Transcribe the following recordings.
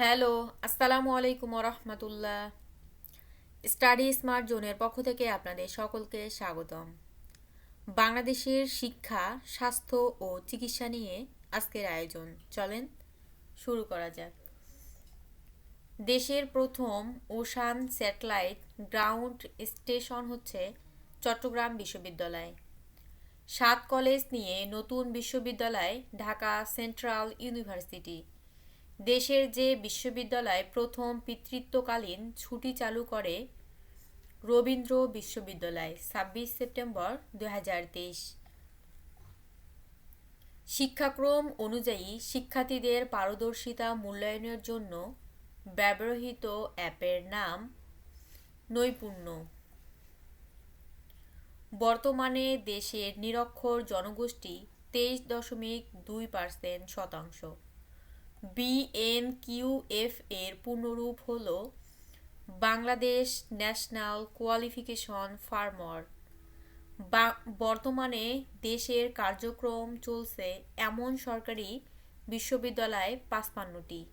Hello, আসসালামু আলাইকুম রহমতুল্লাহ study smart জোনের পক্ষ থেকে আপনাদের সকলকে স্বাগতম। বাংলাদেশের শিক্ষা, স্বাস্থ্য ও চিকিৎসা নিয়ে আজকের আয়োজন। চলেন শুরু করা যাক। দেশের প্রথম ওশান স্যাটেলাইট গ্রাউন্ড স্টেশন হচ্ছে চট্টগ্রাম বিশ্ববিদ্যালয়। সাত কলেজ নিয়ে নতুন বিশ্ববিদ্যালয়, ঢাকা সেন্ট্রাল ইউনিভার্সিটি। দেশের যে বিশ্ববিদ্যালয় প্রথম পিতৃত্বকালীন ছুটি চালু করে রবীন্দ্র বিশ্ববিদ্যালয়, ছাব্বিশ সেপ্টেম্বর দু হাজার তেইশ। শিক্ষাক্রম অনুযায়ী শিক্ষার্থীদের পারদর্শিতা মূল্যায়নের জন্য ব্যবহৃত অ্যাপের নাম নৈপুণ্য। বর্তমানে দেশের নিরক্ষর জনগোষ্ঠী তেইশ দশমিক দুই পার্সেন্ট শতাংশ। বিএনকিউএফ এর পূর্ণরূপ হল বাংলাদেশ ন্যাশনাল কোয়ালিফিকেশন ফার্মার। বর্তমানে দেশের কার্যক্রম চলছে এমন সরকারি বিশ্ববিদ্যালয় পাঁচপান্নটি।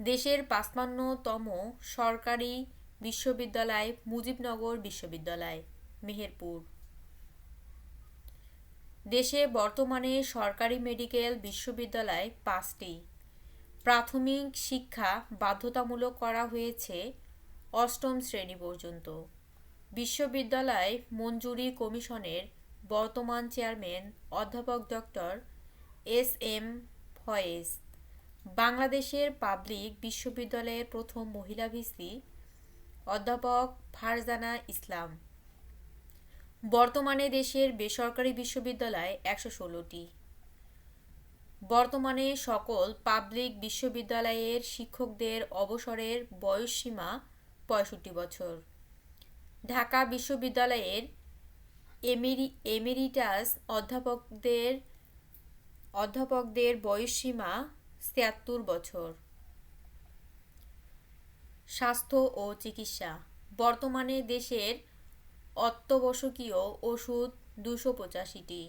দেশের পাঁচপান্নতম সরকারি বিশ্ববিদ্যালয় মুজিবনগর বিশ্ববিদ্যালয়, মেহেরপুর। দেশে বর্তমানে সরকারি মেডিকেল বিশ্ববিদ্যালয় পাঁচটি। প্রাথমিক শিক্ষা বাধ্যতামূলক করা হয়েছে অষ্টম শ্রেণি পর্যন্ত। বিশ্ববিদ্যালয় মঞ্জুরি কমিশনের বর্তমান চেয়ারম্যান অধ্যাপক ডক্টর এস এম ফয়েজ। বাংলাদেশের পাবলিক বিশ্ববিদ্যালয়ের প্রথম মহিলা ভিসি অধ্যাপক ফারজানা ইসলাম। বর্তমানে দেশের বেসরকারি বিশ্ববিদ্যালয় একশো ষোলোটি। বর্তমানে সকল পাবলিক বিশ্ববিদ্যালয়ের শিক্ষকদের অবসরের বয়সসীমা পঁয়ষট্টি বছর। ঢাকা বিশ্ববিদ্যালয়ের এমেরি, এমেরিটাস অধ্যাপকদের অধ্যাপকদের বয়সসীমা ছিয়াত্তর বছর। স্বাস্থ্য ও চিকিৎসা। বর্তমানে দেশের অত্যাবশ্যকীয় ওষুধ দুশো পঁচাশিটি।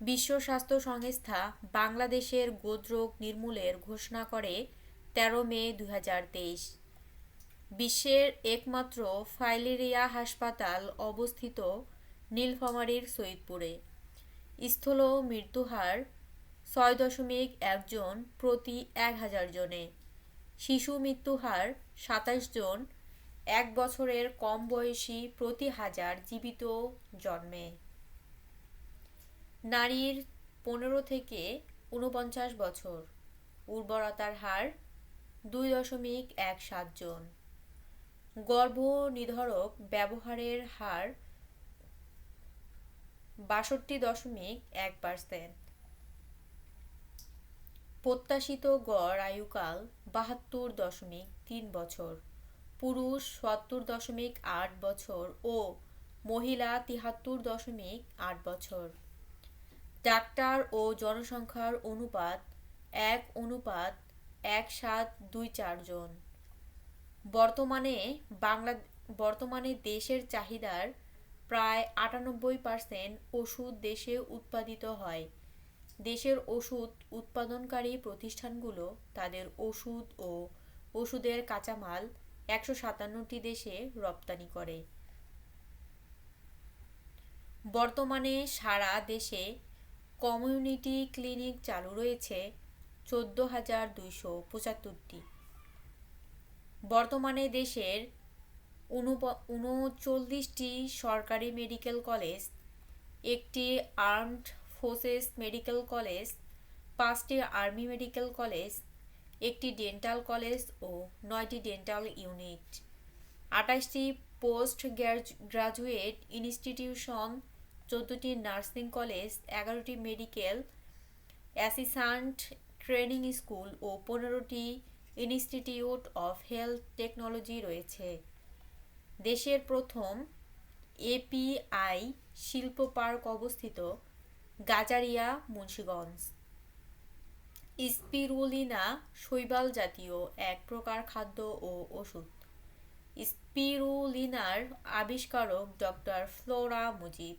বিশ্ব স্বাস্থ্য সংস্থা বাংলাদেশের গোদরোগ নির্মূলের ঘোষণা করে তেরো মে দু বিশ্বের একমাত্র ফাইলেরিয়া হাসপাতাল অবস্থিত নীলফামারীর সৈয়দপুরে। স্থল মৃত্যুহার ছয় দশমিক একজন প্রতি এক হাজার জনে। শিশু মৃত্যুহার সাতাশ জন এক বছরের কম বয়সী প্রতি হাজার জীবিত জন্মে। নারীর পনেরো থেকে ঊনপঞ্চাশ বছর। উর্বরতার হার দুই দশমিক এক সাত জন। গর্ভ নিধরক ব্যবহারের হার বাষট্টি দশমিক এক পার্সেন্ট। প্রত্যাশিত গড় আয়ুকাল বাহাত্তর দশমিক তিন বছর। পুরুষ সত্তর দশমিক আট বছর ও মহিলা তিহাত্তর দশমিক আট বছর। ডাক্তার ও জনসংখ্যার অনুপাত এক অনুপাত এক সাত দুই চারজন বর্তমানে বাংলা, বর্তমানে দেশের চাহিদার প্রায় আটানব্বই পার্সেন্ট ওষুধ দেশে উৎপাদিত হয়। দেশের ওষুধ উৎপাদনকারী প্রতিষ্ঠানগুলো তাদের ওষুধ ও ওষুধের কাঁচামাল একশো সাতান্নটি দেশে রপ্তানি করে। বর্তমানে সারা দেশে কমিউনিটি ক্লিনিক চালু রয়েছে চোদ্দ হাজার দুইশো পঁচাত্তরটি। বর্তমানে দেশের উনচল্লিশটি সরকারি মেডিকেল কলেজ, একটি আর্মড ফোর্সেস মেডিকেল কলেজ, পাঁচটি আর্মি মেডিকেল কলেজ একটি ডেন্টাল কলেজ ও নয়টি ডেন্টাল ইউনিট আঠাশটি পোস্ট গ্রাজুয়েট ইনস্টিটিউশন চোদ্দোটি নার্সিং কলেজ এগারোটি মেডিকেল অ্যাসিস্ট্যান্ট ট্রেনিং স্কুল ও পনেরোটি ইনস্টিটিউট অফ হেলথ টেকনোলজি রয়েছে। দেশের প্রথম এপিআই শিল্প পার্ক অবস্থিত গাজারিয়া মুন্সীগঞ্জ। স্পিরুলিনা শৈবাল জাতীয় এক প্রকার খাদ্য ও ওষুধ। স্পিরুলিনার আবিষ্কারক ডক্টর ফ্লোরা মুজিব